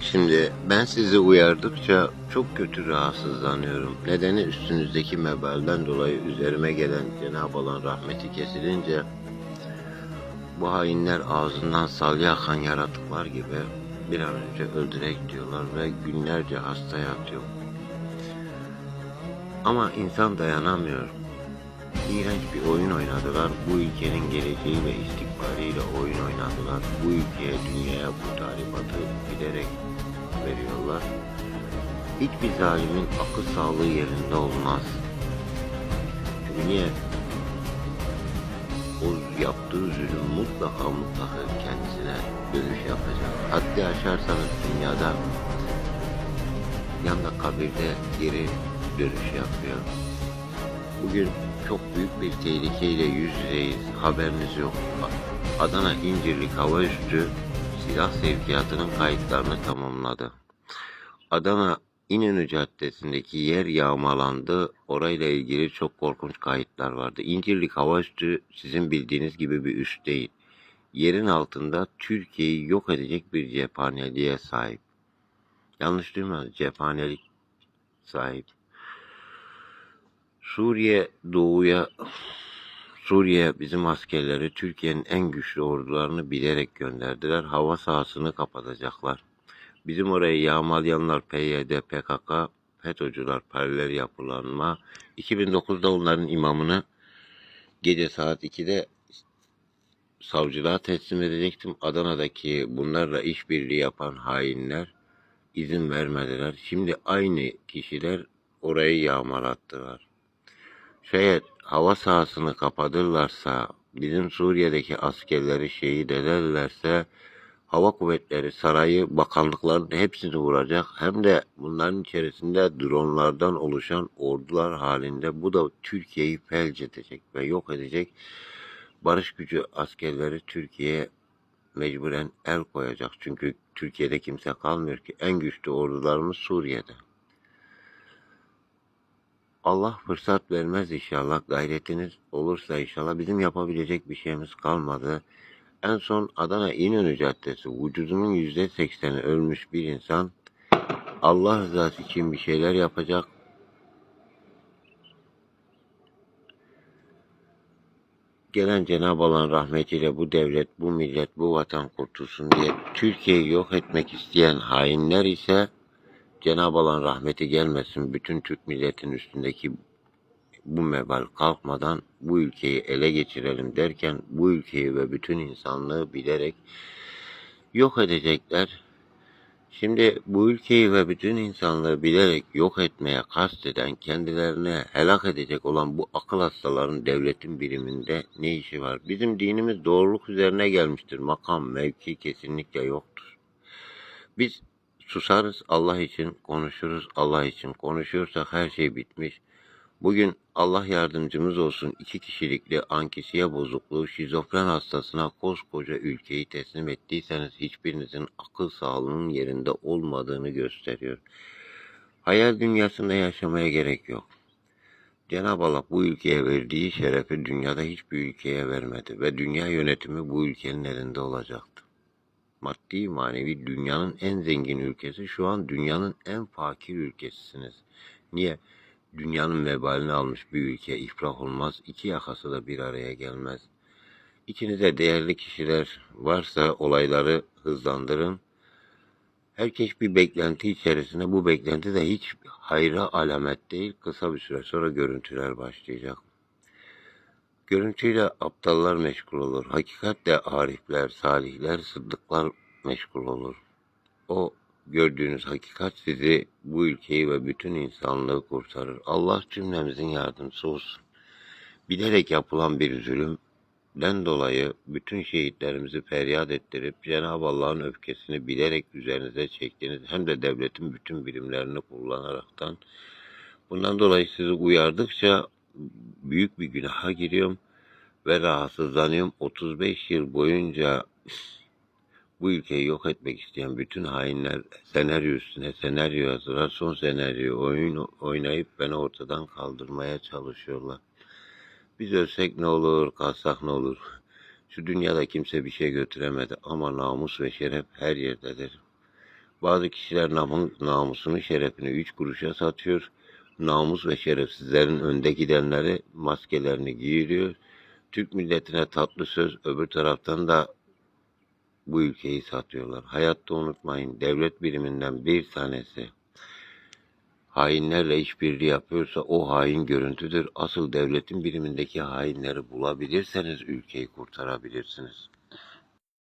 Şimdi ben sizi uyardıkça çok kötü rahatsızlanıyorum. Nedeni üstünüzdeki mebalden dolayı üzerime gelen Cenab-ı Allah'ın rahmeti kesilince bu hainler ağzından salya akan yaratıklar gibi bir an önce öldürek diyorlar ve günlerce hasta yatıyor. Ama insan dayanamıyor. İğrenç bir oyun oynadılar. Bu ülkenin geleceği ve istikbaliyle oyun oynadılar. Bu ülkeye, dünyaya bu talimatı bilerek veriyorlar. Hiçbir zalimin akıl sağlığı yerinde olmaz. Çünkü niye? O yaptığı zulüm mutlaka mutlaka kendisine dönüş yapacak. Haddi aşarsanız dünyada yanda kabirde geri dönüş yapıyor. Bugün çok büyük bir tehlikeyle yüz yüzeyiz. Haberiniz yok. Adana İncirlik Hava Üssü silah sevkiyatının kayıtlarını tamamladı. Adana İnönü Caddesi'ndeki yer yağmalandı. Orayla ilgili çok korkunç kayıtlar vardı. İncirlik Hava Üssü sizin bildiğiniz gibi bir üs değil. Yerin altında Türkiye'yi yok edecek bir cephaneliğe sahip. Yanlış duymadınız. Cephanelik sahip. Suriye doğuya Suriye bizim askerleri Türkiye'nin en güçlü ordularını bilerek gönderdiler. Hava sahasını kapatacaklar. Bizim orayı yağmalayanlar PYD, PKK, FETÖ'cüler, paralel yapılanma. 2009'da onların imamını gece saat 2'de savcılığa teslim edecektim. Adana'daki bunlarla işbirliği yapan hainler izin vermediler. Şimdi aynı kişiler orayı yağmalattılar. Şayet hava sahasını kapatırlarsa, bizim Suriye'deki askerleri şehit ederlerse, hava kuvvetleri sarayı, bakanlıkların hepsini vuracak. Hem de bunların içerisinde dronlardan oluşan ordular halinde bu da Türkiye'yi felç edecek ve yok edecek. Barış gücü askerleri Türkiye'ye mecburen el koyacak. Çünkü Türkiye'de kimse kalmıyor ki. En güçlü ordularımız Suriye'de. Allah fırsat vermez inşallah. Gayretiniz olursa inşallah bizim yapabilecek bir şeyimiz kalmadı. En son Adana İnönü Caddesi vücudunun yüzde sekseni ölmüş bir insan Allah rızası için bir şeyler yapacak. Gelen Cenab-ı Allah'ın rahmetiyle bu devlet, bu millet, bu vatan kurtulsun diye Türkiye'yi yok etmek isteyen hainler ise Cenab-ı Allah'ın rahmeti gelmesin. Bütün Türk milletinin üstündeki bu mebal kalkmadan bu ülkeyi ele geçirelim derken bu ülkeyi ve bütün insanlığı bilerek yok edecekler. Şimdi bu ülkeyi ve bütün insanlığı bilerek yok etmeye kasteden, kendilerine helak edecek olan bu akıl hastaların devletin biriminde ne işi var? Bizim dinimiz doğruluk üzerine gelmiştir. Makam, mevki kesinlikle yoktur. Biz susarız Allah için, konuşuruz Allah için. Konuşuyorsak her şey bitmiş. Bugün Allah yardımcımız olsun iki kişilikli ankisiye bozukluğu şizofren hastasına koskoca ülkeyi teslim ettiyseniz hiçbirinizin akıl sağlığının yerinde olmadığını gösteriyor. Hayal dünyasında yaşamaya gerek yok. Cenab-ı Allah bu ülkeye verdiği şerefi dünyada hiçbir ülkeye vermedi ve dünya yönetimi bu ülkenin elinde olacaktı. Maddi manevi dünyanın en zengin ülkesi şu an dünyanın en fakir ülkesisiniz. Niye? dünyanın vebalini almış bir ülke iflah olmaz. İki yakası da bir araya gelmez. İçinizde değerli kişiler varsa olayları hızlandırın. Herkes bir beklenti içerisinde. Bu beklenti de hiç hayra alamet değil. Kısa bir süre sonra görüntüler başlayacak. Görüntüyle aptallar meşgul olur. Hakikatle arifler, salihler, sıddıklar meşgul olur. O gördüğünüz hakikat sizi, bu ülkeyi ve bütün insanlığı kurtarır. Allah cümlemizin yardımcısı olsun. Bilerek yapılan bir zulümden dolayı bütün şehitlerimizi feryat ettirip Cenab-ı Allah'ın öfkesini bilerek üzerinize çektiğiniz hem de devletin bütün birimlerini kullanaraktan bundan dolayı sizi uyardıkça büyük bir günaha giriyorum ve rahatsızlanıyorum. 35 yıl boyunca bu ülkeyi yok etmek isteyen bütün hainler senaryo üstüne senaryo yazdılar. Son senaryo oyun oynayıp beni ortadan kaldırmaya çalışıyorlar. Biz ölsek ne olur, kalsak ne olur. Şu dünyada kimse bir şey götüremedi ama namus ve şeref her yerdedir. Bazı kişiler namın, namusunu, şerefini üç kuruşa satıyor. Namus ve şerefsizlerin önde gidenleri maskelerini giyiriyor. Türk milletine tatlı söz, öbür taraftan da bu ülkeyi satıyorlar. Hayatta unutmayın, devlet biriminden bir tanesi hainlerle işbirliği yapıyorsa o hain görüntüdür. Asıl devletin birimindeki hainleri bulabilirseniz ülkeyi kurtarabilirsiniz.